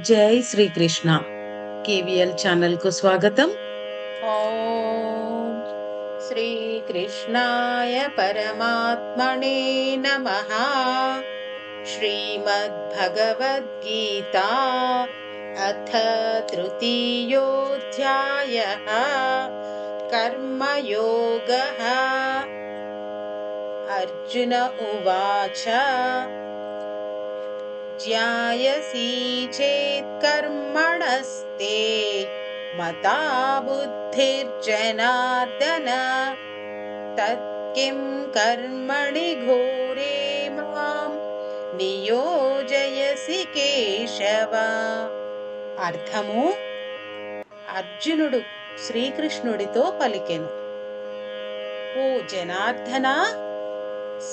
जय Shri Krishna. KVL channel को स्वागत ओम श्री कृष्णाय परमात्मने नमः। श्रीमद् भगवद् गीता अथ तृतीयोऽध्यायः। कर्मयोगः। अर्जुन उवाच। ज्यायसि चेत् कर्मणस्ते मता बुद्धिर्जनार्दन तत्किं कर्मणि घोरे मां నియోజయసి కేశవ అర్థము అర్జునుడు శ్రీకృష్ణుడితో పలికెను ఓ జనార్దన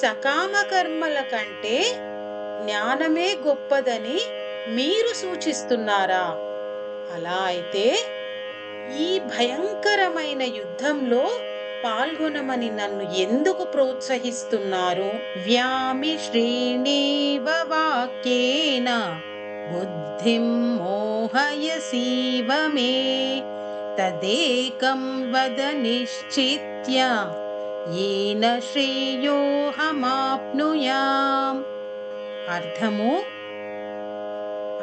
సకామ కర్మల కంటే జ్ఞానమే గొప్పదని మీరు సూచిస్తున్నారా? అలా అయితే ఈ భయంకరమైన యుద్ధంలో పాల్గొనమని నన్ను ఎందుకు ప్రోత్సహిస్తున్నారు? వ్యామి శ్రీణీవ వాక్యేన బుద్ధిం మోహయసీవ మే తదేకం వద నిశ్చిత్య ఏన శ్రేయోహమాప్నుయాం. అర్థము?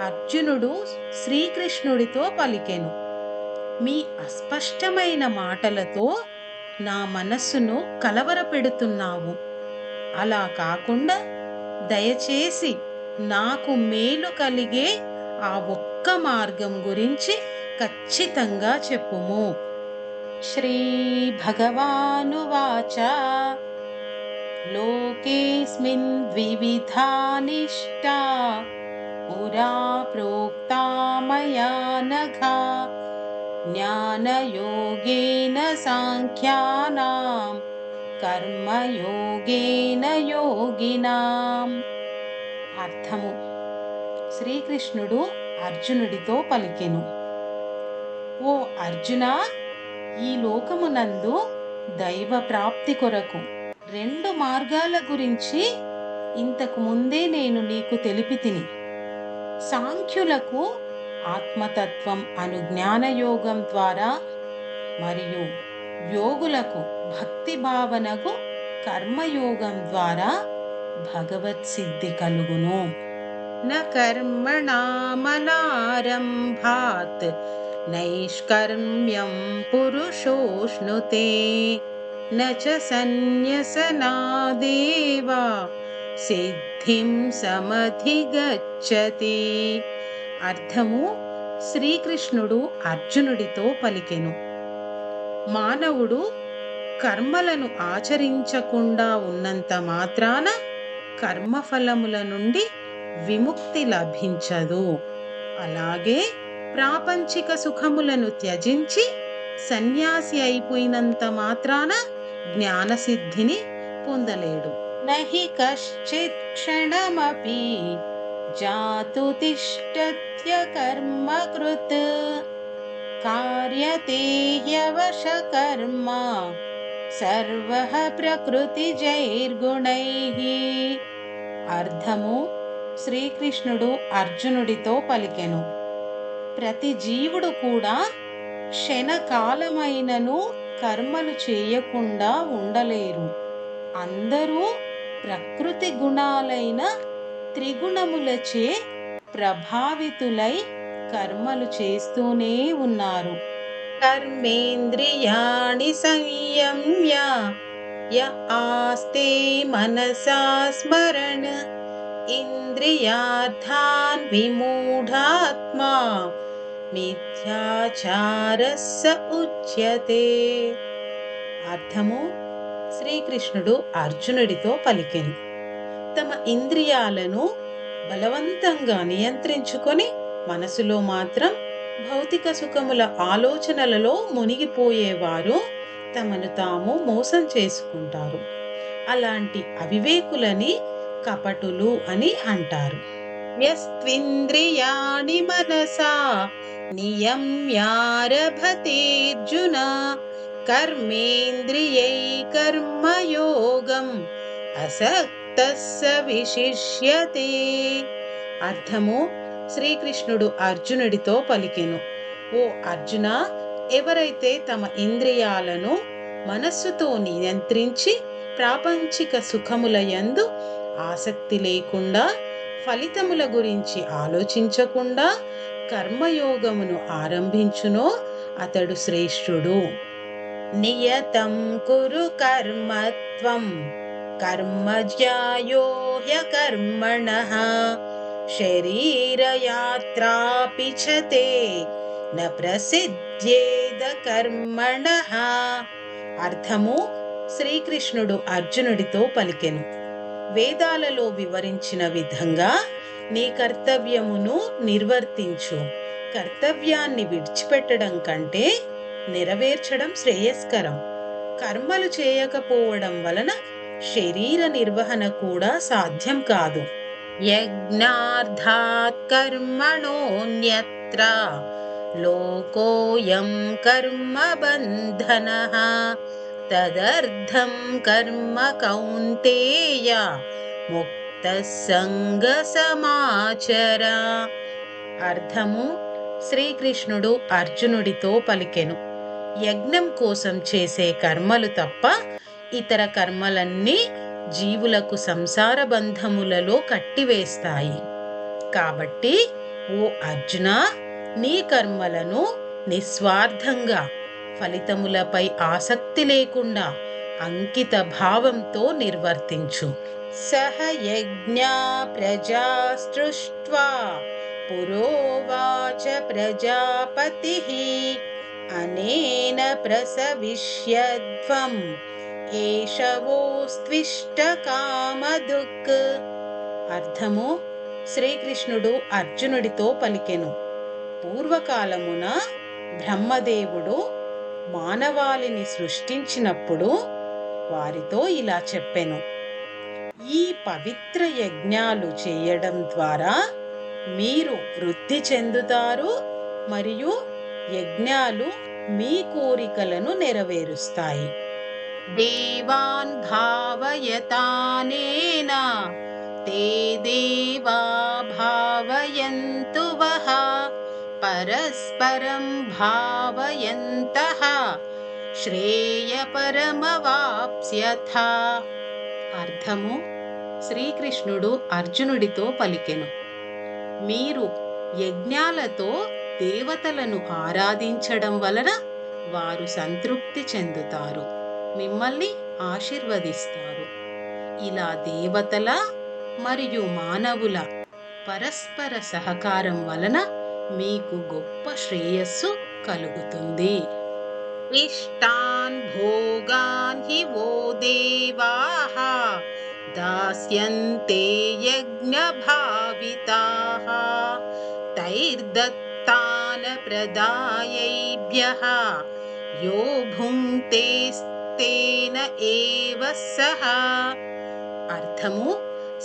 అర్జునుడు శ్రీకృష్ణుడితో పలికెను. మీ అస్పష్టమైన మాటలతో నా మనస్సును కలవరపెడుతున్నావు. అలా కాకుండా దయచేసి నాకు మేలు కలిగే ఆ ఒక్క మార్గం గురించి ఖచ్చితంగా చెప్పుము. శ్రీ భగవానువాచ లోకేస్మిన్ द्विविधा निष्ठा पुरा प्रोक्ता मया नघा। జ్ఞానయోగేన साङ्ख्यानां కర్మయోగేన యోగినాం అర్థము. శ్రీకృష్ణుడు అర్జునుడితో పలికెను. ఓ అర్జున ఈ లోకమునందు దైవ ప్రాప్తి కొరకు రెండు మార్గాల గురించి ఇంతకు ముందే నేను నీకు తెలిపి తిని. సాంఖ్యులకు ఆత్మతత్వం అను జ్ఞానయోగం ద్వారా మరియు యోగులకు భక్తి భావనకు కర్మయోగం ద్వారా భగవత్ సిద్ధి కలుగును. న కర్మణామనారంభాత్ నైష్కర్మ్యం పురుషోష్ణుతే న చ సన్యసనాదేవా సిద్ధిం సమధిగచ్చతి అర్థము శ్రీకృష్ణుడు అర్జునుడితో పలికెను. మానవుడు కర్మలను ఆచరించకుండా ఉన్నంత మాత్రాన కర్మఫలముల నుండి విముక్తి లభించదు. అలాగే ప్రాపంచిక సుఖములను త్యజించి సన్యాసి అయిపోయినంత మాత్రాన జ్ఞానసిద్ధిని పొందలేడు. నహి కశ్చిత్ క్షణమపి జాతు తిష్టత్య కర్మ కృత్ కార్యతేహ్యవశ కర్మ సర్వ ప్రకృతి జైర్గుణై అర్థము శ్రీకృష్ణుడు అర్జునుడితో పలికెను. ప్రతి జీవుడు కూడా క్షణకాలమైనను కర్మలు చేయకుండా ఉండలేరు. అందరూ ప్రకృతి గుణాలైన త్రిగుణములచే ప్రభావితులై కర్మలు చేస్తూనే ఉన్నారు. కర్మేంద్రియాణి సంయమ్య య ఆస్తే మనసా స్మరణ ఇంద్రియార్థాన్ విమూఢాత్మా మిథ్యాచారస్స ఉచ్యతే. అర్థము? శ్రీకృష్ణుడు అర్జునుడితో పలికెను. తమ ఇంద్రియాలను బలవంతంగా నియంత్రించుకొని మనసులో మాత్రం భౌతిక సుఖముల ఆలోచనలలో మునిగిపోయేవారు తమను తాము మోసం చేసుకుంటారు. అలాంటి అవివేకులని కపటులు అని అంటారు. యస్త్వింద్రియాణి మనసా నియమ్యారభతేర్జున కర్మేంద్రియై కర్మయోగం అసక్తస్స విశిష్యతే అర్థము శ్రీకృష్ణుడు అర్జునుడితో పలికెను. ఓ అర్జున ఎవరైతే తమ ఇంద్రియాలను మనస్సుతో నియంత్రించి ప్రాపంచిక సుఖముల యందు ఆసక్తి లేకుండా ఫలితముల గురించి ఆలోచించకుండా కర్మయోగమును ఆరంభించునో అతడు శ్రేష్ఠుడు. నియతం కురు కర్మత్వం కర్మజ్యాయో హ్యకర్మణ శరీరయాత్రాపి చతే న ప్రసిద్ధ్యేద కర్మణ. అర్థము శ్రీకృష్ణుడు అర్జునుడితో పలికెను. వేదాలలో వివరించిన విధంగా నీ కర్తవ్యమును నిర్వర్తించు. కర్తవ్యాన్ని విడిచిపెట్టడం కంటే నెరవేర్చడం శ్రేయస్కరం. కర్మలు చేయకపోవడం వలన శరీర నిర్వహణ కూడా సాధ్యం కాదు. యజ్ఞార్థాత్ కర్మణోన్యత్ర. లోకోయం కర్మ బంధన. తదర్థం కర్మ కౌంతేయ. ముక్త సంగ సమాచర. అర్థము శ్రీకృష్ణుడు అర్జునుడితో పలికెను. యజ్ఞం కోసం చేసే కర్మలు తప్ప ఇతర కర్మలన్నీ జీవులకు సంసార బంధములలో కట్టివేస్తాయి. కాబట్టి ఓ అర్జున నీ కర్మలను నిస్వార్థంగా ఫలితములపై ఆసక్తి లేకుండా అంకిత భావంతో నిర్వర్తించు. సహ యజ్ఞా ప్రజా సృష్ట్వా పురోవాచ ప్రజాపతి అనేన ప్రసవిష్యధ్వం ఏషవోస్త్విష్టకామదుక్. అర్థము? శ్రీకృష్ణుడు అర్జునుడితో పలికెను. పూర్వకాలమున బ్రహ్మదేవుడు మానవాళిని సృష్టించినప్పుడు వారితో ఇలా చెప్పెను. ఈ పవిత్ర యజ్ఞాలు చేయడం ద్వారా మీరు వృద్ధి చెందుతారు మరియు యజ్ఞాలు మీ కోరికలను నెరవేరుస్తాయి. దేవాన్ భావయతానేనా తే దేవా భావయంతు వః పరస్పరం భావయంతః శ్రేయపరమవాప్స్యథ. అర్థము? శ్రీకృష్ణుడు అర్జునుడితో పలికెను. మీరు యజ్ఞాలతో దేవతలను ఆరాధించడం వలన వారు సంతృప్తి చెందుతారు మిమ్మల్ని ఆశీర్వదిస్తారు. ఇలా దేవతల మరియు మానవుల పరస్పర సహకారం వలన మీకు గొప్ప శ్రేయస్సు కలుగుతుంది. ఇష్టాన్ భోగాన్ हि वो देवाः దాస్యంతే यज्ञभाविताः तैर्दत्तानप्रदायैभ्यः यो యో భుంక్తేస్తేన ఏవ సహ అర్థము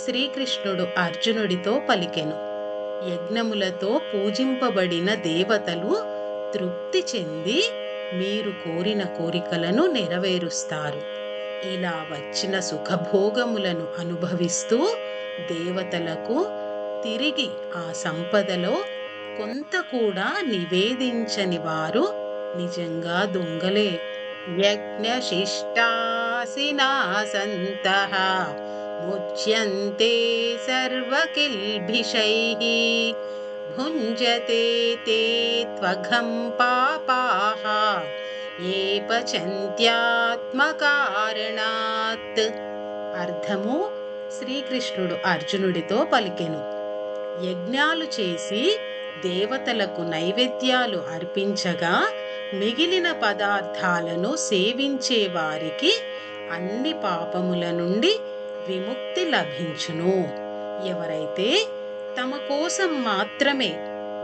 శ్రీకృష్ణుడు అర్జునుడితో పలికెను. యజ్ఞములతో పూజింపబడిన దేవతలు తృప్తి చెంది మీరు కోరిన కోరికలను నెరవేరుస్తారు. ఇలా వచ్చిన సుఖభోగములను అనుభవిస్తూ దేవతలకు తిరిగి ఆ సంపదలో కొంత కూడా నివేదించని వారు నిజంగా దొంగలే. యజ్ఞశిష్టాసినా సంతః ముచ్యంతే भुञ्जते ते त्वघं पापाः ఏ పచంత్యాత్మకారణాత్ అర్థము శ్రీకృష్ణుడు అర్జునుడితో పలికెను. యజ్ఞాలు చేసి దేవతలకు నైవేద్యాలు అర్పించగా మిగిలిన పదార్థాలను సేవించే వారికి అన్ని పాపముల నుండి విముక్తి లభించును. ఎవరైతే తమ కోసం మాత్రమే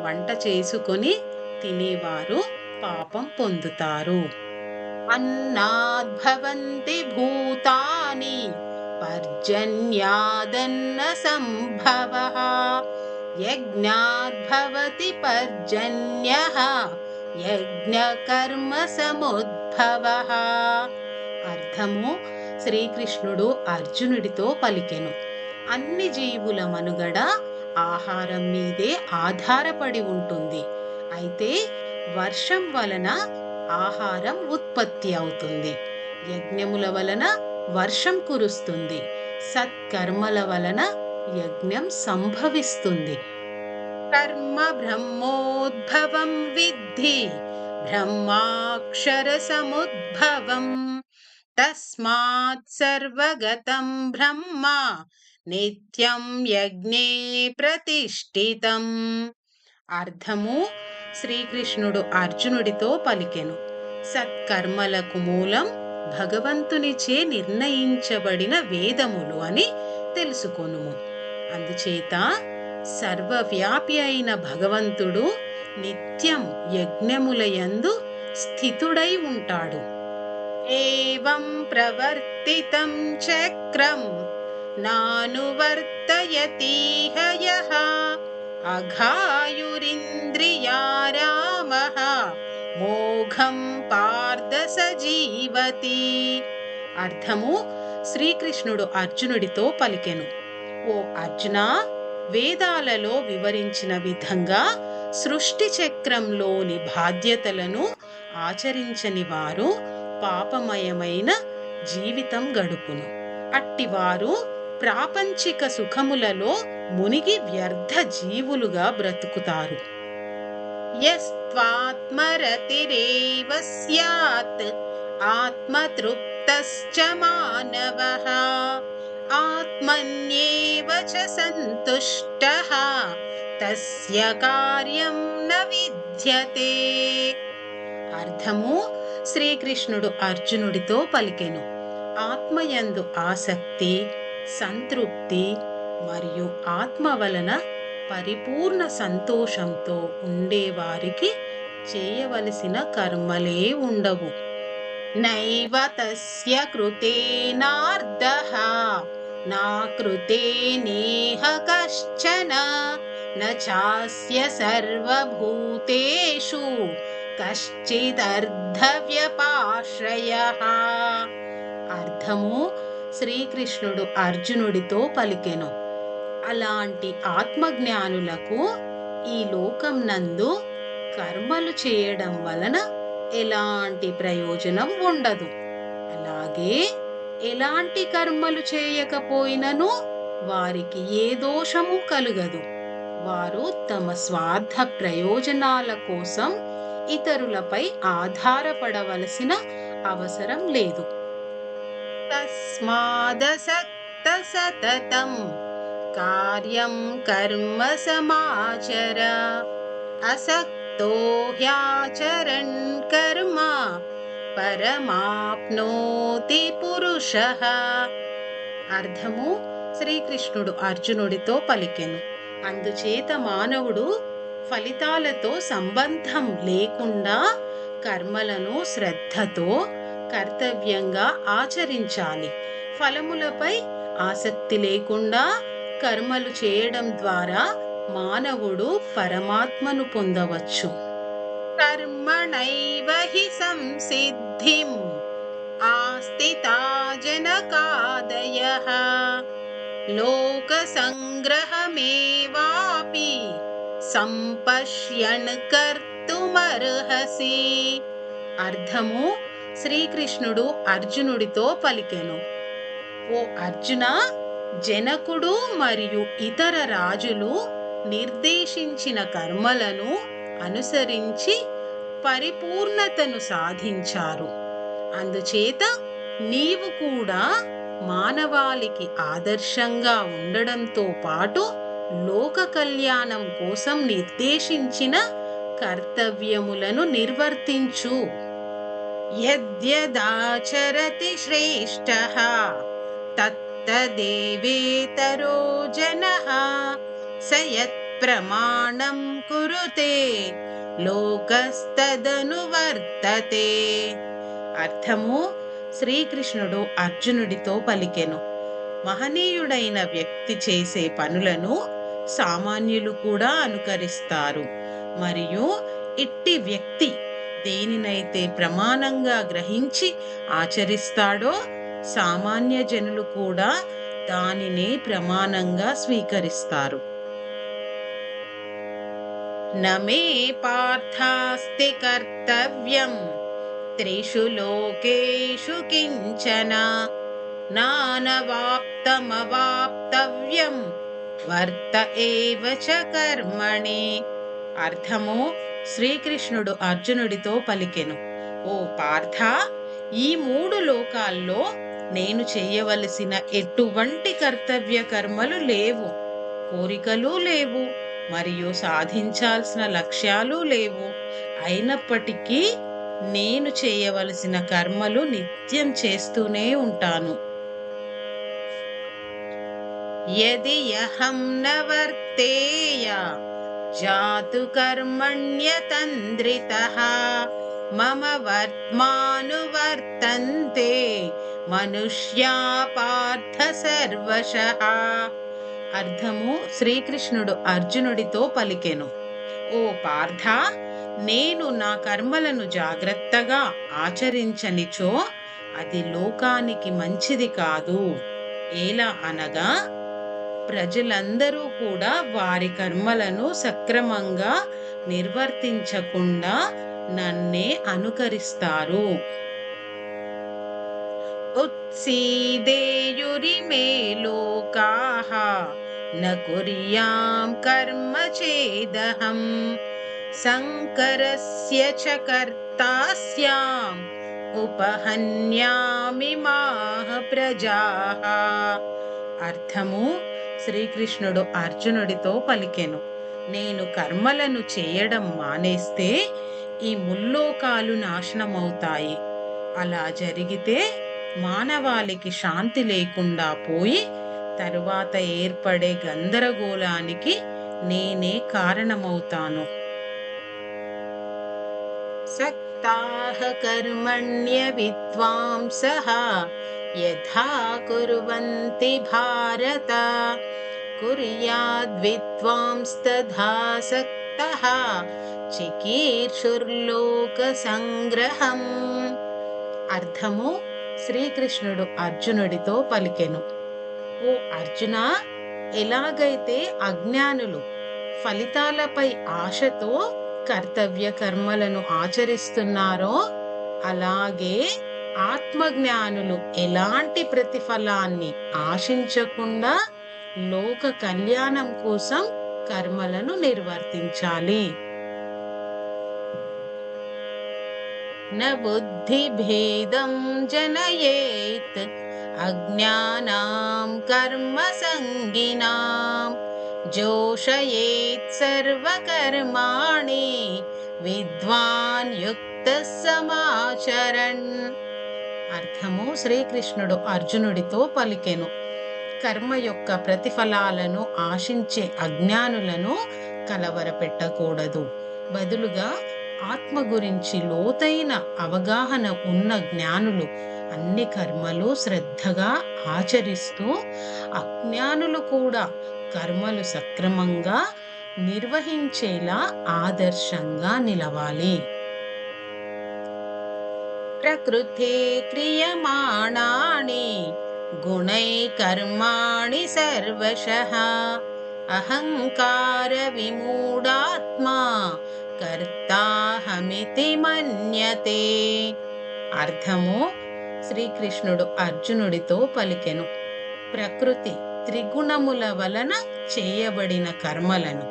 వంట చేసుకొని తినేవారు పాపం పొందుతారు. అన్నాద్భవంతి భూతాని పర్జన్యాదన్న సంభవ యజ్ఞాద్భవతి పర్జన్య యజ్ఞకర్మ సముద్భవ. అర్థము శ్రీకృష్ణుడు అర్జునుడితో పలికెను. అన్ని జీవుల మనుగడ ఆహారం మీదే ఆధారపడి ఉంటుంది. అయితే వర్షం వలన ఆహారం ఉత్పత్తి అవుతుంది. యజ్ఞముల వలన వర్షం కురుస్తుంది. సత్కర్మల వలన యజ్ఞం సంభవిస్తుంది. కర్మ బ్రహ్మోద్భవం విద్ధి బ్రహ్మాక్షర సముద్భవం. తస్మాత్ సర్వగతం బ్రహ్మ నిత్యం యజ్ఞే ప్రతిష్ఠితం. అర్థము? శ్రీకృష్ణుడు అర్జునుడితో పలికెను. సత్కర్మలకు మూలం భగవంతునిచే నిర్ణయించబడిన వేదములు అని తెలుసుకొనుము. అందుచేత సర్వవ్యాపి అయిన భగవంతుడు నిత్యం యజ్ఞములయందు స్థితుడై ఉంటాడు. ఏవం ప్రవర్తితం చక్రం नानुवर्तयतीह यः अघायुरिन्द्रियारामः। మోఘం పార్థ సజీవతి అర్థము శ్రీకృష్ణుడు అర్జునుడితో పలికెను. ఓ అర్జున వేదాలలో వివరించిన విధంగా సృష్టి చక్రంలోని బాధ్యతలను ఆచరించని వారు పాపమయమైన జీవితం గడుపును. అట్టివారు ప్రాపంచిక సుఖములలో మునిగి వ్యర్థ జీవులుగా బ్రతుకుతారు. యస్త్వాత్మరతిరేవ స్యాత్ ఆత్మతృప్తశ్చ మానవః ఆత్మన్యేవ చ సంతుష్టః తస్య కార్యం న విద్యతే. అర్థము? శ్రీకృష్ణుడు అర్జునుడితో పలికెను. ఆత్మయందు ఆసక్తి సంతృప్తి మరియు ఆత్మ వలన పరిపూర్ణ సంతోషంతో ఉండేవారికి చేయవలసిన కర్మలే ఉండవు. నైవ తస్య కృతేనార్ధః నా కృతే నేహ కశ్చన న చాస్య సర్వభూతేషు కశ్చిదర్ధవ్యపాశ్రయ. అర్థము శ్రీకృష్ణుడు అర్జునుడితో పలికెను. అలాంటి ఆత్మజ్ఞానులకు ఈ లోకం నందు కర్మలు చేయడం వలన ఎలాంటి ప్రయోజనం ఉండదు. అలాగే ఎలాంటి కర్మలు చేయకపోయినను వారికి ఏ దోషము కలుగదు. వారు తమ స్వార్థ ప్రయోజనాల కోసం ఇతరులపై ఆధారపడవలసిన అవసరం లేదు. తస్మాదసక్త సతతం కార్యం కర్మ సమాచర అసక్తో హ్యాచరణ్ కర్మ పరమాప్నోతి పురుష అర్థము శ్రీకృష్ణుడు అర్జునుడితో పలికెను. అందుచేత మానవుడు ఫలితాలతో సంబంధం లేకుండా కర్మలను శ్రద్ధతో కర్తవ్యంగా ఆచరించాలి. ఫలములపై ఆసక్తి లేకుండా కర్మలు చేయడం ద్వారా మానవుడు పరమాత్మను పొందవచ్చు. కర్మణైవ హి సంసిద్ధిం ఆస్థితా లోక సంగ్రహమేవాపి సంపశ్యన్ కర్తుమర్హసి. అర్థము శ్రీకృష్ణుడు అర్జునుడితో పలికెను. ఓ అర్జున జనకుడు మరియు ఇతర రాజులు నిర్దేశించిన కర్మలను అనుసరించి పరిపూర్ణతను సాధించారు. అందుచేత నీవు కూడా మానవాళికి ఆదర్శంగా ఉండడంతో పాటు లోక కళ్యాణం కోసం నిర్దేశించిన కర్తవ్యములను నిర్వర్తించు. యద్యదాచరతి శ్రేష్ఠ తత్తదేవేతరో జనః స కురుతే లోకస్తదనువర్తతే అర్థము శ్రీకృష్ణుడు అర్జునుడితో పలికెను. మహనీయుడైన వ్యక్తి చేసే పనులను సామాన్యులు కూడా అనుకరిస్తారు. మరియు ఇట్టి వ్యక్తి దేనినైతే ప్రమాణంగా గ్రహించి ఆచరిస్తాడో సామాన్య జనులు కూడా దానినే ప్రమాణంగా స్వీకరిస్తారు. నమే పార్థాస్తి కర్తవ్యం త్రిషు లోకేషు కించన నానవాప్తమవాప్తవ్యం వర్త ఏవ చ కర్మణి. అర్థము శ్రీకృష్ణుడు అర్జునుడితో పలికెను. ఓ పార్థ ఈ మూడు లోకాల్లో నేను చేయవలసిన ఎటువంటి కర్తవ్య కర్మలు లేవు. కోరికలు లేవు మరియు సాధించాల్సిన లక్ష్యాలు లేవు. అయినప్పటికీ నేను చేయవలసిన కర్మలు నిత్యం చేస్తూనే ఉంటాను. యది యహం నవర్తేయ వర్తేయ జాతు కర్మణ్యతంద్రితః మమ వర్త్మానువర్తంతే మనుష్యా పార్థ సర్వశః అర్థము శ్రీకృష్ణుడు అర్జునుడితో పలికెను. ఓ పార్థ నేను నా కర్మలను జాగ్రత్తగా ఆచరించనిచో అది లోకానికి మంచిది కాదు ఎలా అనగా ప్రజలందరూ కూడా వారి కర్మలను సక్రమంగా నిర్వర్తించకుండా నన్నే అనుకరిస్తారు. ఉత్సీదేయురిమే లోకాః న కర్మ చేదహం శంకరస్య చ కర్తా స్యాం ఉపహన్యామి మాహ ప్రజా. అర్థము శ్రీకృష్ణుడు అర్జునుడితో పలికెను. నేను కర్మలను చేయడం మానేస్తే ఈ ముల్లోకాలు నాశనమవుతాయి. అలా జరిగితే మానవాళికి శాంతి లేకుండా పోయి తరువాత ఏర్పడే గందరగోళానికి నేనే కారణమవుతాను. సక్తాహ కర్మణ్య విద్వాంస యథా కుర్వంతి భారత కుర్యాద్విద్వాంస్తథా సక్తః చికీర్షుర్లోక సంగ్రహం అర్థము శ్రీకృష్ణుడు అర్జునుడితో పలికెను. ఓ అర్జున ఎలాగైతే అజ్ఞానులు ఫలితాలపై ఆశతో కర్తవ్య కర్మలను ఆచరిస్తున్నారో అలాగే ఆత్మజ్ఞానులు ఎలాంటి ప్రతిఫలాన్ని ఆశించకుండా లోక కళ్యాణం కోసం కర్మలను నిర్వర్తించాలి. న బుద్ధిభేదం జనయేత్ అజ్ఞానాం కర్మ సంగినాం జోషయేత్ సర్వకర్మాణి విద్వాన్ యుక్త సమాచరణ్ అర్థము శ్రీకృష్ణుడు అర్జునుడితో పలికెను. కర్మ యొక్క ప్రతిఫలాలను ఆశించే అజ్ఞానులను కలవరపెట్టకూడదు. బదులుగా ఆత్మ గురించి లోతైన అవగాహన ఉన్న జ్ఞానులు అన్ని కర్మలు శ్రద్ధగా ఆచరిస్తూ అజ్ఞానులు కూడా కర్మలు సక్రమంగా నిర్వహించేలా ఆదర్శంగా నిలవాలి. ప్రకృతి క్రియమాణాని గుణై కర్మాణి సర్వశః అహంకార విమూఢాత్మా కర్తాహమితి మన్యతే అర్థము శ్రీకృష్ణుడు అర్జునుడితో పలికెను. ప్రకృతి త్రిగుణముల వలన చేయబడిన కర్మలను.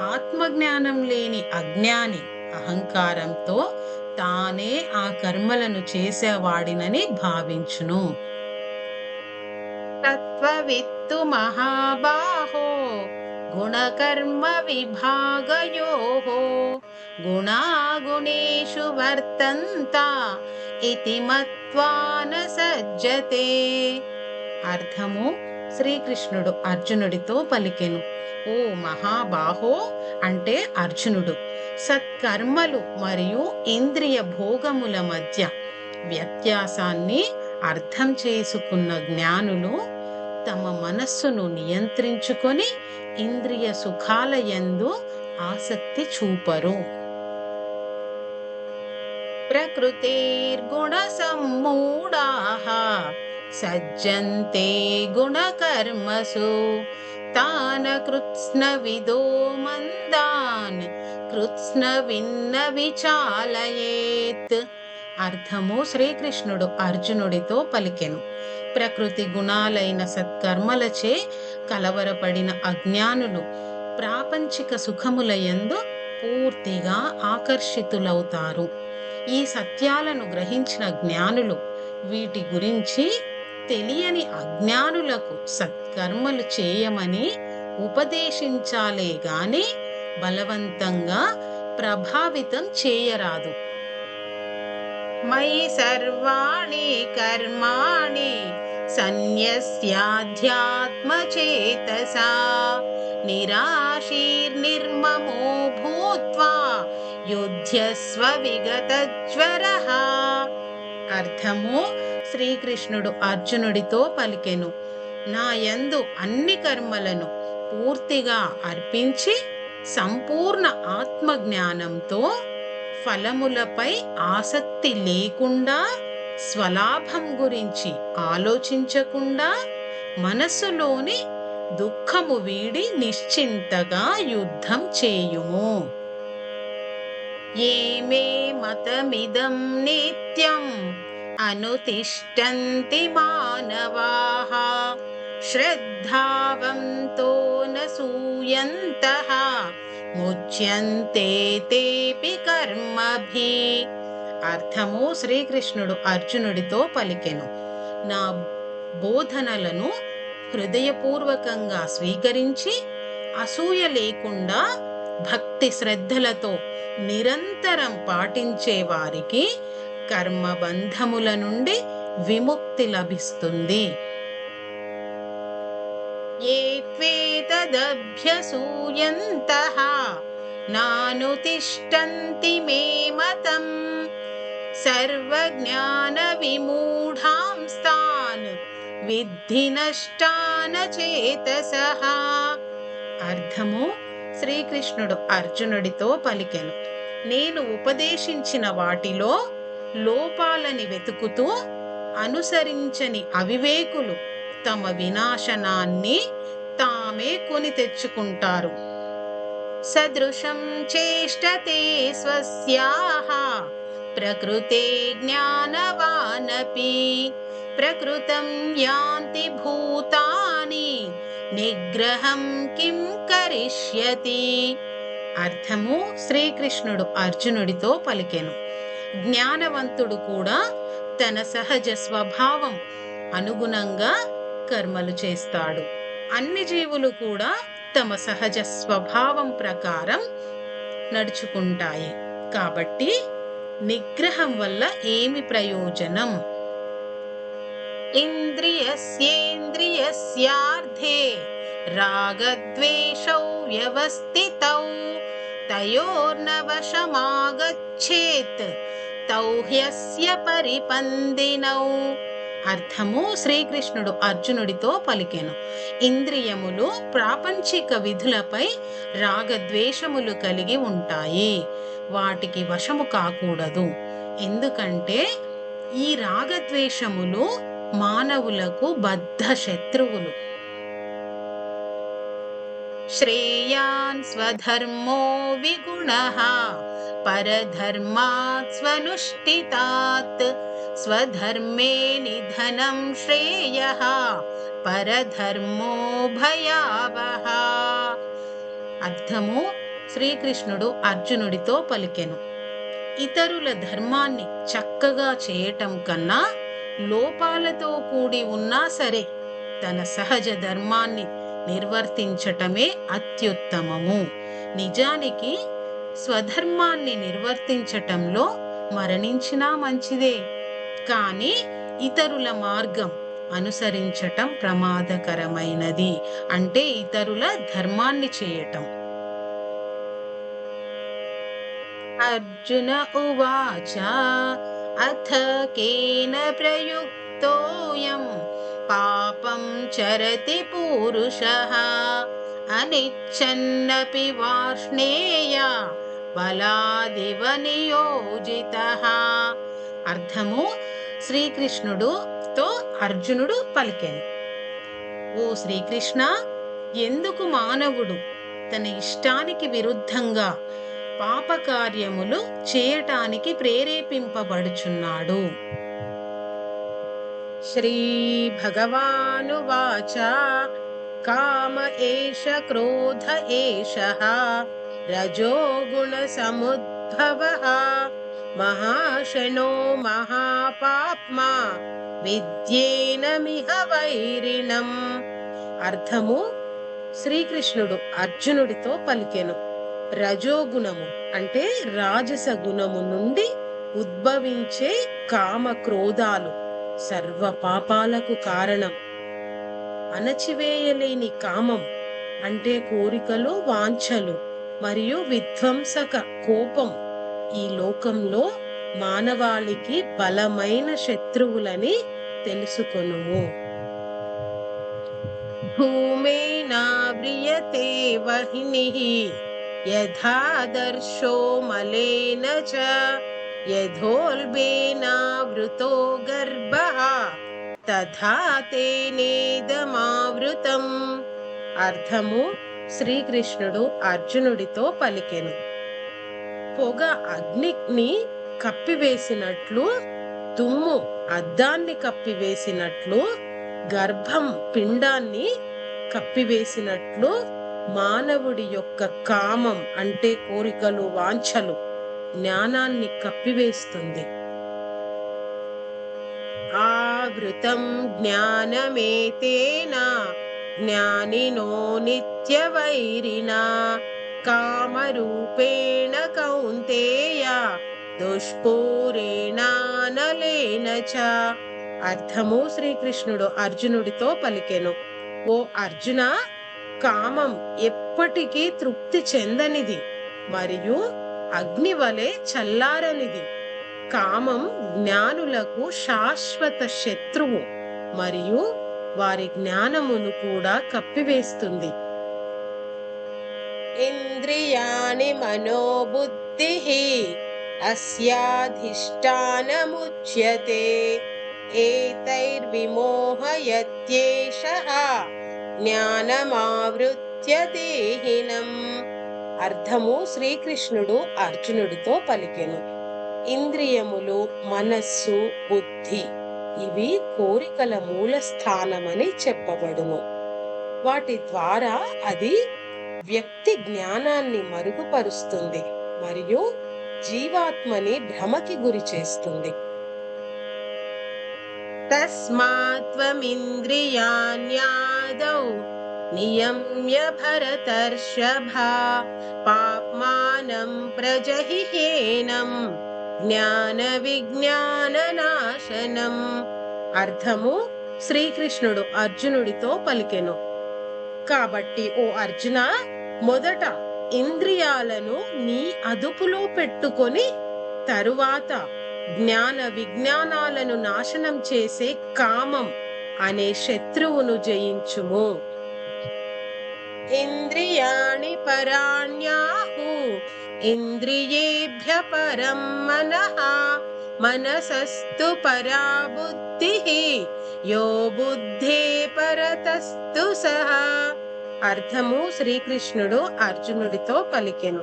ఆత్మజ్ఞానం లేని అజ్ఞాని అహంకారంతో తానే ఆ కర్మలను చేసేవాడినని భావించును. తత్వవిత్తు మహాబాహో గుణకర్మ విభాగయో గుణాగుణేషు వర్తంత ఇతి మత్వాన సజ్జతే అర్థము శ్రీకృష్ణుడు అర్జునుడితో పలికెను. ఓ మహాబాహో అంటే అర్జునుడు. సత్కర్మలు మరియు ఇంద్రియ భోగముల మధ్య వ్యత్యాసాన్ని అర్థం చేసుకున్న జ్ఞానులు తమ మనస్సును నియంత్రించుకొని ఇంద్రియ సుఖాల యందు ఆసక్తి చూపరు. ప్రకృతిర్గుణ సమ్మూఢాః సజ్జంతే గుణకర్మసు తాన కృత్స్న విదో మందాన్ కృత్స్నవిన్న విచాలయేత్ అర్థము శ్రీకృష్ణుడు అర్జునుడితో పలికెను. ప్రకృతి గుణాలైన సత్కర్మలచే కలవరపడిన అజ్ఞానులు ప్రాపంచిక సుఖములయందు పూర్తిగా ఆకర్షితులవుతారు. ఈ సత్యాలను గ్రహించిన జ్ఞానులు వీటి గురించి తెలియని అజ్ఞానులకు సత్కర్మలు చేయమని ఉపదేశించాలే గాని బలవంతంగా ప్రభావితం చేయరాదు. మయి సర్వాణి కర్మాణి సన్యస్యాధ్యాత్మచేతసా. నిరాశీర్నిర్మమో భూత్వా యుధ్యస్వ విగతజ్వరః అర్థము శ్రీకృష్ణుడు అర్జునుడితో పలికెను. నా యందు అన్ని కర్మలను పూర్తిగా అర్పించి సంపూర్ణ ఆత్మజ్ఞానంతో ఫలములపై ఆసక్తి లేకుండా స్వలాభం గురించి ఆలోచించకుండా మనసులోని దుఃఖము వీడి నిశ్చింతగా యుద్ధం చేయుము. ఏమే మతమిదం నిత్యం అనుతిష్టంతి మానవాః శ్రద్ధావంతో నూయంతః ముచ్యంతే తేపి కర్మభి. అర్థము శ్రీకృష్ణుడు అర్జునుడితో పలికెను. నా బోధనలను హృదయపూర్వకంగా స్వీకరించి అసూయ లేకుండా భక్తి శ్రద్ధలతో నిరంతరం పాటించే వారికి కర్మబంధముల నుండి విముక్తి లభిస్తుంది. ఏ త్వేతదభ్యసూయంతః నానుతిష్టంతి మే మతం సర్వజ్ఞాన విమూఢాంస్తాన్ విద్ధి నష్టాన చేతసః అర్థము? శ్రీకృష్ణుడు అర్జునుడితో పలికెను. నేను ఉపదేశించిన వాటిలో లోపాలని వెతుకుతూ అనుసరించని అవివేకులు తమ వినాశనాన్ని తామే కొని తెచ్చుకుంటారు. సదృశం చేష్టతే స్వస్యాహ ప్రకృతే జ్ఞానవానపి ప్రకృతం యాంతి భూతాని నిగ్రహం కిం కరిష్యతి. అర్థము శ్రీకృష్ణుడు అర్జునుడితో పలికెను. జ్ఞానవంతుడు కూడా తన సహజ స్వభావం అనుగుణంగా కర్మలు చేస్తాడు. అన్ని జీవులు కూడా తమ సహజ స్వభావం ప్రకారం నడుచుకుంటాయి. కాబట్టి నిగ్రహం వల్ల ఏమి ప్రయోజనం? ఇంద్రియస్యేంద్రియస్యార్థే రాగద్వేషౌ వ్యవస్థితౌ తయోర్నవశమాగచ్చేత్ తౌహ్యస్య పరిపందినౌ అర్థము శ్రీకృష్ణుడు అర్జునుడితో పలికెను. ఇంద్రియములు ప్రాపంచిక విధులపై రాగద్వేషములు కలిగి ఉంటాయి. వాటికి వశము కాకూడదు. ఎందుకంటే ఈ రాగద్వేషములు మానవులకు బద్ధ శత్రువులు. శ్రేయాన్ స్వధర్మో విగుణ పరధర్మాత్ స్వనుష్ఠితాత్ స్వధర్మే నిధనం శ్రేయ పరధర్మో భయావహ అర్థము శ్రీకృష్ణుడు అర్జునుడితో పలికెను. ఇతరుల ధర్మాన్ని చక్కగా చేయటం కన్నా లోపాలతో కూడి ఉన్నా సరే తన సహజ ధర్మాన్ని నిర్వర్తించటమే అత్యుత్తమము. నిజానికి స్వధర్మాన్ని నిర్వర్తించటంలో మరణించినా మంచిదే. కానీ ఇతరుల మార్గం అనుసరించటం ప్రమాదకరమైనది. అంటే ఇతరుల ధర్మాన్ని చేయటం. అర్జున ఉవాచ అథ కేన ప్రయుక్తోయం పాపం చరతి పురుష అనిచ్చన్నపి వార్ష్ణేయ బలాదివ నియోజిత. అర్థము శ్రీకృష్ణుడుతో అర్జునుడు పలికాను. ఓ శ్రీకృష్ణ ఎందుకు మానవుడు తన ఇష్టానికి విరుద్ధంగా పాపకార్యములు చేయటానికి ప్రేరేపింపబడుచున్నాడు? శ్రీ భగవానువాచ కామ ఏష క్రోధ ఏష రజోగుణ సముద్భవ మహాశనో మహాపాప్మా విద్యేనమిహ వైరిణం. అర్థము శ్రీకృష్ణుడు అర్జునుడితో పలికెను. రజోగుణము అంటే రాజస గుణము నుండి ఉద్భవించే కామ క్రోధాలు సర్వ పాపాలకు కారణం. అణచివేయలేని కామం అంటే కోరికలు వాంఛలు మరియు విధ్వంసక కోపం. ఈ లోకంలో మానవాళికి బలమైన శత్రువులని తెలుసుకొనుము. భూమేనావ్రియతే వహిని యథాదర్శో మలేన చ యథోల్బేనావృతో గర్భ తథా తేనేదమావృతం అర్థము శ్రీకృష్ణుడు అర్జునుడితో పలికెను. పొగ అగ్నిని కప్పివేసినట్లు దుమ్ము అద్దాన్ని కప్పివేసినట్లు గర్భం పిండాన్ని కప్పివేసినట్లు మానవుడి యొక్క కామం అంటే కోరికలు వాంఛలు జ్ఞానాన్ని కప్పివేస్తుంది. ఆవృతం జ్ఞానమేతేన జ్ఞానినో నిత్యవైరినా कामरूपेण కౌంతేయ దుష్పూరేణానలేన చ. అర్థము శ్రీకృష్ణుడు అర్జునుడితో పలికెను. ఓ అర్జున కామం ఎప్పటికీ తృప్తి చెందనిది మరియు అగ్ని వలె చల్లారనిది. కామం జ్ఞానులకు శాశ్వత శత్రువు మరియు వారి జ్ఞానమును కూడా కప్పివేస్తుంది. ఇంద్రియాణి మనోబుద్ధి అస్యాధిష్టానముచ్యతే. ఏతైర్విమోహయత్యేష జ్ఞానమావృత్య దేహినం. అర్థము శ్రీకృష్ణుడు అర్జునుడితో పలికెను. ఇంద్రియములు మనస్సు బుద్ధి ఇవి కోరికల మూల స్థానమని చెప్పబడును. వాటి ద్వారా అది వ్యక్తి జ్ఞానాన్ని మరుగుపరుస్తుంది మరియు జీవాత్మని భ్రమకి గురి చేస్తుంది. తస్మాత్వమింద్రియాణ్యాదౌ నియమ్య భరతర్షభ పాప్మానం ప్రజహిహేనం జ్ఞాన విజ్ఞాన నాశనం అర్థము శ్రీకృష్ణుడు అర్జునుడితో పలికెను. కాబట్టి ఓ అర్జున మొదట ఇంద్రియాలను నీ అదుపులో పెట్టుకొని తరువాత జ్ఞాన విజ్ఞానాలను నాశనం చేసే కామం అనే శత్రువును జయించుము. ఇంద్రియాణి పరాణ్యాహు ఇంద్రియేభ్య పరం మనః మనసస్తు పరా బుద్ధి యో బుద్ధే పరతస్తు సహా. అర్థము శ్రీకృష్ణుడు అర్జునుడితో పలికెను.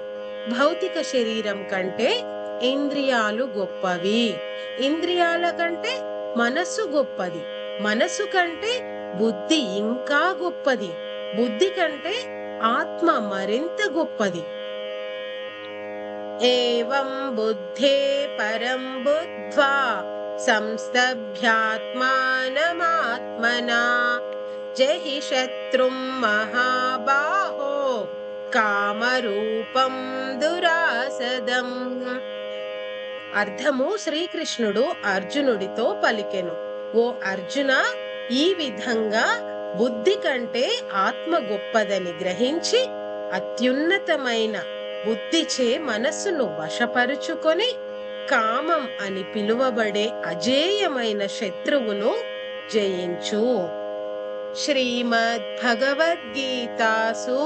భౌతిక శరీరం కంటే ఇంద్రియాలు గొప్పవి. ఇంద్రియాల కంటే మనస్సు గొప్పది. మనస్సు కంటే బుద్ధి ఇంకా గొప్పది. బుద్ధి కంటే ఆత్మ మరింత గొప్పది. ఏవం బుద్ధే పరం బుద్ధ్వా. సంస్తభ్యాత్మానమాత్మనా జహి శత్రుం మహాబాహో. కామరూపం దురాసదం. అర్థము శ్రీకృష్ణుడు అర్జునుడితో పలికెను. ఓ అర్జున ఈ విధంగా బుద్ధి కంటే ఆత్మ గొప్పదని గ్రహించి అత్యున్నతమైన బుద్ధిచే మనస్సును వశపరుచుకొని కామం అని పిలువబడే అజేయమైన శత్రువును జయించు శ్రీమద్ భగవద్గీతాసు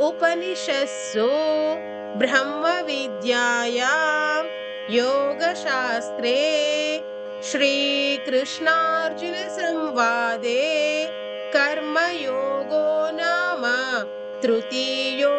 ఉపనిషత్సు బ్రహ్మ విద్యాయాం योगशास्त्रे श्रीकृष्णार्जुन संवादे कर्मयोगो नाम तृतीयो